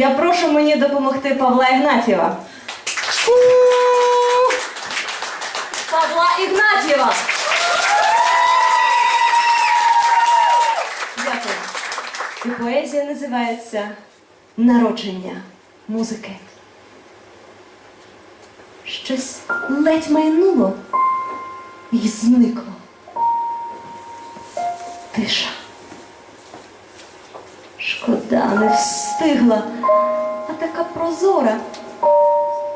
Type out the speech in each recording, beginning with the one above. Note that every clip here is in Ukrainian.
Я прошу мені допомогти Павла Ігнатєва. Павла Ігнатєва! Дякую. І поезія називається Народження музики. Щось ледь майнуло і зникло. Тиша. Шкода, не встигла, а така прозора.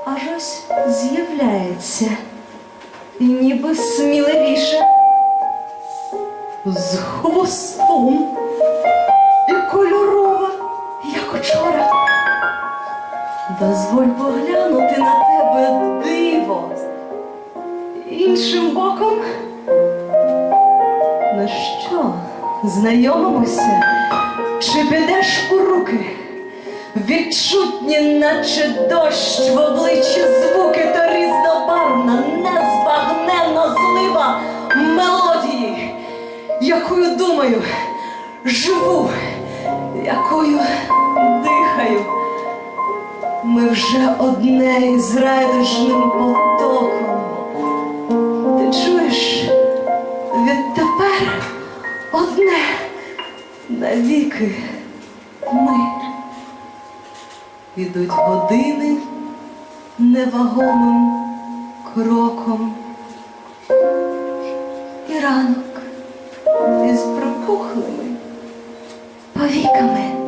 Аж ось з'являється. І ніби сміливіше. З хвостом і кольорова, як учора. Дозволь поглянути на тебе диво. Іншим боком. Ну що, знайомимося? Чи підеш у руки? Відчутні, наче дощ в обличчі звуки та різнобарвна, незбагненно злива мелодії, якою думаю, живу, якою дихаю. Ми вже одне із райдужним потоком. Ти чуєш, відтепер одне навіки ми. Ідуть години невагомим кроком. І ранок із пропухлими повіками